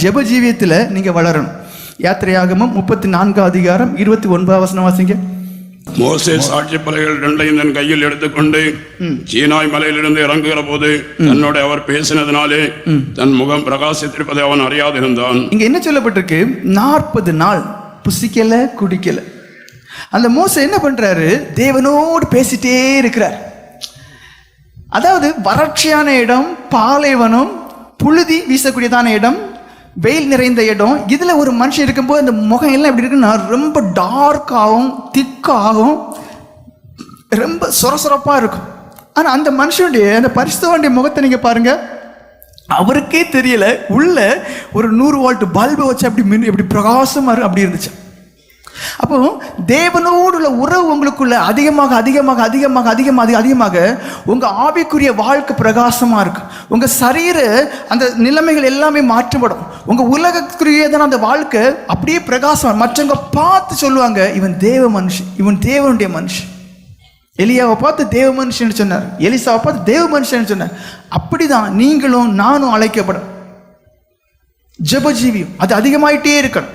ஜெப ஜீவியத்தில் நீங்கள் வளரணும். யாத்திரையாகமும் முப்பத்தி நான்காம் அதிகாரம் இருபத்தி ஒன்பதாம் வசனம் வாசிங்க. மோசே சாட்சி பலகைகள் ரெண்டையும் தன் கையில் எடுத்துக்கொண்டு சீனாய் மலையிலிருந்து இறங்குகிற போது தன்னோட அவர் பேசினதினாலே தன் முகம் பிரகாசித்திருப்பதை அவன் அறியாதிருந்தான். இங்க என்ன சொல்லப்பட்டிருக்கு? நாற்பது நாள் புசிக்கல குடிக்கல. அந்த மோச என்ன பண்றாரு? தேவனோடு பேசிட்டே இருக்கிறார். அதாவது வறட்சியான இடம் பாலைவனம் புழுதி வீசக்கூடியதான இடம் வெயில் நிறைந்த இடம். இதில் ஒரு மனுஷன் இருக்கும்போது அந்த முகம் எல்லாம் எப்படி இருக்குன்னா ரொம்ப டார்க்காகவும் திக்காகவும் ரொம்ப சொரசொரப்பாக இருக்கும். ஆனால் அந்த மனுஷனுடைய அந்த பரிசுத்தவனுடைய முகத்தை நீங்கள் பாருங்கள் அவருக்கே தெரியல உள்ள ஒரு நூறு வால்ட் பல்பு வச்சு அப்படி மின் இப்படி பிரகாசமாக அப்படி இருந்துச்சு. அப்போ தேவனோடு உள்ள உறவு உங்களுக்குள்ள அதிகமாக அதிகமாக அதிகமாக அதிகமாக அதிகமாக உங்க ஆவிக்குரிய வாழ்க்கை பிரகாசமா இருக்கும் உங்க சரீர அந்த நிலைமைகள் எல்லாமே மாற்றப்படும். உங்க உலகக்குரியதான அந்த வாழ்க்கை அப்படியே பிரகாசம். மற்றவங்க பார்த்து சொல்லுவாங்க இவன் தேவ மனுஷன் இவன் தேவனுடைய மனுஷன் எலியாவை பார்த்து தேவ மனுஷன் சொன்னார். எலிசாவை பார்த்து தேவ மனுஷன் சொன்னார். அப்படிதான் நீங்களும் நானும் அழைக்கப்படும். ஜெபஜீவியம் அது அதிகமாயிட்டே இருக்கணும்.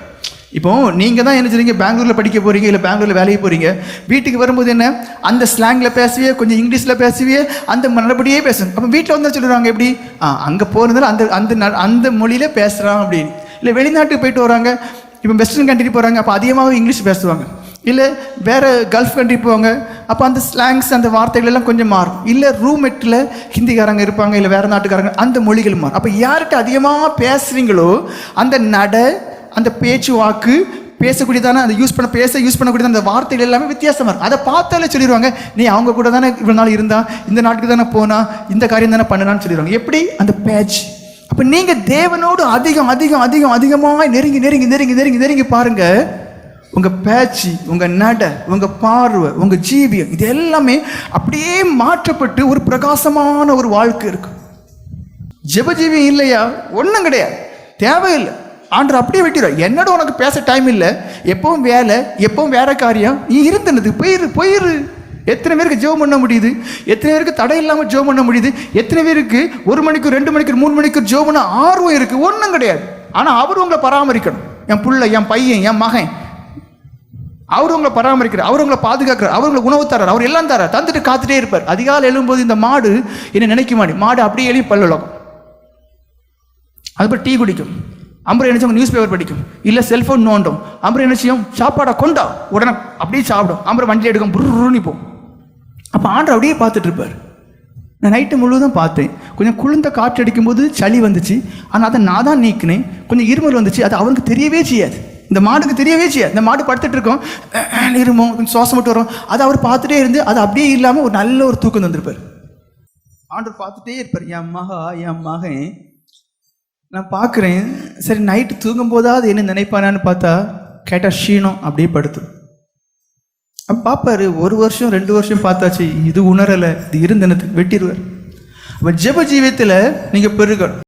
இப்போ நீங்கள் தான் என்ன செய்றீங்க? பெங்களூரில் படிக்க போகிறீங்க இல்லை பெங்களூரில் வேலைக்கு போகிறீங்க வீட்டுக்கு வரும்போது என்ன? அந்த ஸ்லாங்ல பேசுவியே கொஞ்சம் இங்கிலீஷில் பேசுவியே அந்த நடபடியே பேசணும். அப்போ வீட்டில் வந்து சொல்லுறாங்க எப்படி? ஆ அங்கே போகிறதால அந்த அந்த ந- அந்த மொழியில் பேசுகிறான் அப்படின்னு. இல்லை வெளிநாட்டுக்கு போயிட்டு வராங்க இப்போ வெஸ்டர்ன் கண்ட்ரி போகிறாங்க அப்போ அதிகமாக இங்கிலீஷ் பேசுவாங்க. இல்லை வேறு கல்ஃப் கண்ட்ரி போவாங்க அப்போ அந்த ஸ்லாங்ஸ் அந்த வார்த்தைகள் எல்லாம் கொஞ்சம் மாறும். இல்லை ரூம்மெட்டில் ஹிந்திக்காரங்க இருப்பாங்க இல்லை வேறு நாட்டுக்காரங்க அந்த மொழிகள் மாறும். அப்போ யார்கிட்ட அதிகமாக பேசுகிறீங்களோ அந்த நட அந்த பேச்சு வாக்கு பேசக்கூடியதான அந்த யூஸ் பண்ண பேச யூஸ் பண்ணக்கூடியதான அந்த வார்த்தைகள் எல்லாமே வித்தியாசமாக இருக்கும். அதை பார்த்தாலே சொல்லிடுவாங்க நீ அவங்க கூட தானே இவ்வளோ நாள் இருந்தா இந்த நாட்டுக்கு தானே போனா இந்த காரியம் தானே பண்ணனான்னு சொல்லிடுவாங்க எப்படி? அந்த பேச்சு அப்போ நீங்கள் தேவனோடு அதிகம் அதிகம் அதிகம் அதிகமாக நெருங்கி நெருங்கி நெருங்கி நெருங்கி நெருங்கி பாருங்க. உங்கள் பேச்சு உங்கள் நட உங்கள் பார்வை உங்கள் ஜீவியம் இது எல்லாமே அப்படியே மாற்றப்பட்டு ஒரு பிரகாசமான ஒரு வாழ்க்கை இருக்கும் ஜெபஜீவியம் இல்லையா? ஒன்றும் கிடையாது. தேவையில்லை. ஆண்டர் அப்படியே வெட்டிடும் என்னோட உனக்கு பேச டைம் இல்லை? எப்பவும் வேலை எப்பவும் வேற காரியம். நீ இருந்தனது போயிரு போயிரு. எத்தனை பேருக்கு ஜெபம் பண்ண முடியுது? எத்தனை பேருக்கு தடை இல்லாமல் ஜெபம் பண்ண முடியுது? எத்தனை பேருக்கு ஒரு மணிக்கு ரெண்டு மணிக்கு மூணு மணிக்கு ஜெபம் பண்ண ஆர்வம் இருக்கு? ஒன்றும் கிடையாது. ஆனால் அவர் உங்களை பராமரிக்கணும். என் புள்ள என் பையன் என் மகன். அவர் உங்களை பராமரிக்கிறார். அவர் உங்களை பாதுகாக்கிறார். அவர் உங்களை உணவு தரார் அவர் எல்லாம் தரார் தந்துட்டு காத்துட்டே இருப்பார். அதிகாலை எழும்போது இந்த மாடு என்ன நினைக்க மாடி மாடு அப்படியே எழுதி பல்லுலகம். அதுபோல் டீ குடிக்கும். அம்பரம் என்ன செய்யும்? நியூஸ் பேப்பர் படிக்கும். இல்லை செல்ஃபோன் நோண்டும். அம்பரம் என்ன செய்யும்? சாப்பாடை கொண்டா உடனே அப்படியே சாப்பிடும். அம்பரம் வண்டி எடுக்கும். புருன்னு போகும் அப்போ ஆண்டர் அப்படியே பார்த்துட்டு இருப்பார். நான் நைட்டு முழுவதும் பார்த்தேன். கொஞ்சம் குளிர்ந்த காற்று அடிக்கும்போது சளி வந்துச்சு. ஆனால் அதை நான் தான் நீக்கினேன். கொஞ்சம் இருமல் வந்துச்சு. அது அவனுக்கு தெரியவே செய்யாது. இந்த மாடுக்கு தெரியவே செய்யாது. இந்த மாடு படுத்துட்டு இருக்கோம். இருமோ கொஞ்சம் சுவாசம் மட்டும் வரும். அதை அவர் பார்த்துட்டே இருந்து அது அப்படியே இல்லாமல் ஒரு நல்ல ஒரு தூக்கம் தந்திருப்பார். ஆண்டர் பார்த்துட்டே இருப்பார். என் மகா என் மகன். நான் பார்க்குறேன் சரி நைட்டு தூங்கும் போதாவது என்ன நினைப்பானான்னு பார்த்தா கேட்டால் ஷீனம் அப்படியே படுத்து. அப்ப பார்ப்பாரு ஒரு வருஷம் ரெண்டு வருஷம் பார்த்தாச்சு இது உணரலை இது இருந்தனத்துக்கு வெட்டிடுவார் அப்போ ஜப ஜீவியத்தில் நீங்கள் பெருகணும்.